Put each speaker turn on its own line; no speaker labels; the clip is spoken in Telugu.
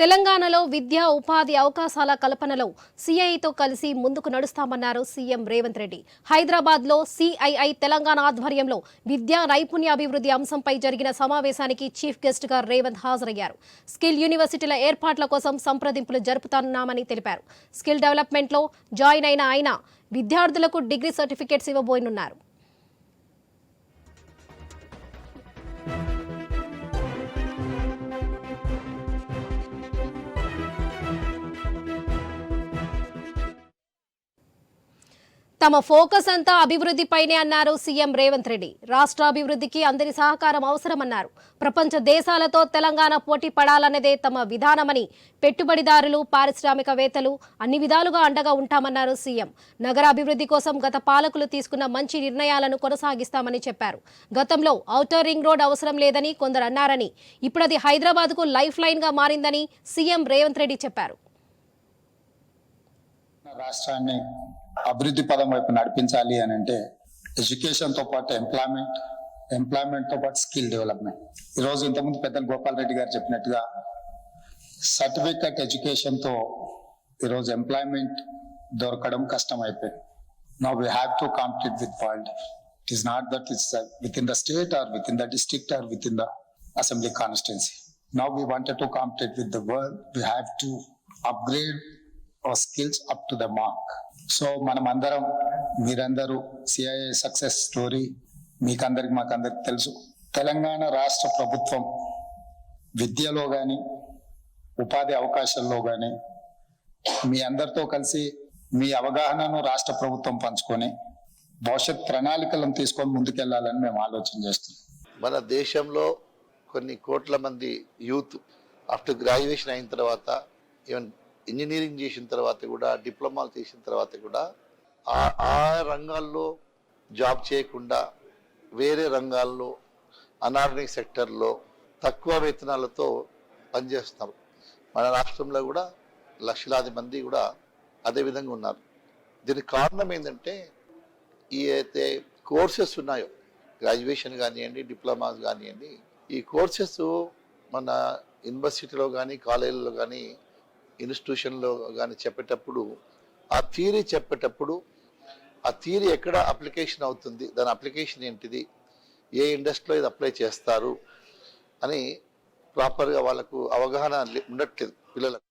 తెలంగాణలో విద్యా ఉపాధి అవకాశాల కల్పనలో సిఐతో కలిసి ముందుకు నడుస్తామన్నారు సీఎం రేవంత్ రెడ్డి. హైదరాబాద్లో సిఐఐ తెలంగాణ ఆధ్వర్యంలో విద్యా నైపుణ్యాభివృద్ధి అంశంపై జరిగిన సమావేశానికి చీఫ్ గెస్ట్గా రేవంత్ హాజరయ్యారు. స్కిల్ యూనివర్సిటీల ఏర్పాట్ల కోసం సంప్రదింపులు జరుపుతున్నామని తెలిపారు. స్కిల్ డెవలప్మెంట్లో జాయిన్ అయిన ఆయన విద్యార్థులకు డిగ్రీ సర్టిఫికేట్స్ ఇవ్వబోయనున్నారు తమ ఫోకస్ అంతా అభివృద్ధిపైనే అన్నారు సీఎం రేవంత్ రెడ్డి. రాష్ట్ర అభివృద్ధికి అందరి సహకారం అవసరమన్నారు. ప్రపంచ దేశాలతో తెలంగాణ పోటీ పడాలన్నదే తమ విధానమని పెట్టుబడిదారులు పారిశ్రామికవేత్తలు అన్ని విధాలుగా అండగా ఉంటామన్నారు సీఎం. నగరాభివృద్ధి కోసం గత పాలకులు తీసుకున్న మంచి నిర్ణయాలను కొనసాగిస్తామని చెప్పారు. గతంలో ఔటర్ రింగ్ రోడ్ అవసరం లేదని కొందరు అన్నారని ఇప్పుడు అది హైదరాబాద్కు లైఫ్ లైన్గా మారిందని సీఎం రేవంత్ రెడ్డి చెప్పారు.
రాష్ట్రాన్ని అభివృద్ధి పదం వైపు నడిపించాలి అని అంటే ఎడ్యుకేషన్తో పాటు ఎంప్లాయ్మెంట్ ఎంప్లాయ్మెంట్తో పాటు స్కిల్ డెవలప్మెంట్ ఈ రోజు ఇంతకుముందు పెద్దలు గోపాల్ రెడ్డి గారు చెప్పినట్టుగా సర్టిఫికెట్ ఎడ్యుకేషన్తో ఈరోజు ఎంప్లాయ్మెంట్ దొరకడం కష్టం అయిపోయింది now we have to compete with world it is not that it's with in the state or with in the district or with in the assembly constituency now we wanted to compete with the world we have to upgrade our skills up to the mark so మనం అందరం మీరందరూ సిఐఏ సక్సెస్ స్టోరీ మీకందరికి మాకందరికి తెలుసు. తెలంగాణ రాష్ట్ర ప్రభుత్వం విద్యలో కానీ ఉపాధి అవకాశాల్లో కానీ మీ అందరితో కలిసి మీ అవగాహనను రాష్ట్ర ప్రభుత్వం పంచుకొని భవిష్యత్ ప్రణాళికలను తీసుకొని ముందుకెళ్ళాలని మేము ఆలోచన చేస్తున్నాం.
మన దేశంలో కొన్ని కోట్ల మంది యూత్ ఆఫ్టర్ గ్రాడ్యుయేషన్ అయిన తర్వాత ఈవెన్ ఇంజనీరింగ్ చేసిన తర్వాత కూడా డిప్లొమాలు చేసిన తర్వాత కూడా ఆ రంగాల్లో జాబ్ చేయకుండా వేరే రంగాల్లో అనార్గనైజ్ సెక్టర్లో తక్కువ వేతనాలతో పనిచేస్తున్నారు. మన రాష్ట్రంలో కూడా లక్షలాది మంది కూడా అదే విధంగా ఉన్నారు. దీనికి కారణం ఏంటంటే ఈ అయితే కోర్సెస్ ఉన్నాయో గ్రాడ్యుయేషన్ కానివ్వండి డిప్లొమాస్ కానివ్వండి ఈ కోర్సెస్ మన యూనివర్సిటీలో కానీ కాలేజీలో కానీ ఇన్స్టిట్యూషన్లో కానీ చెప్పేటప్పుడు ఆ థియరీ చెప్పేటప్పుడు ఆ థియరీ ఎక్కడ అప్లికేషన్ అవుతుంది దాని అప్లికేషన్ ఏంటిది ఏ ఇండస్ట్రీలో ఇది అప్లై చేస్తారు అని ప్రాపర్గా వాళ్ళకు అవగాహన లే- ఉండట్లేదు పిల్లలకు.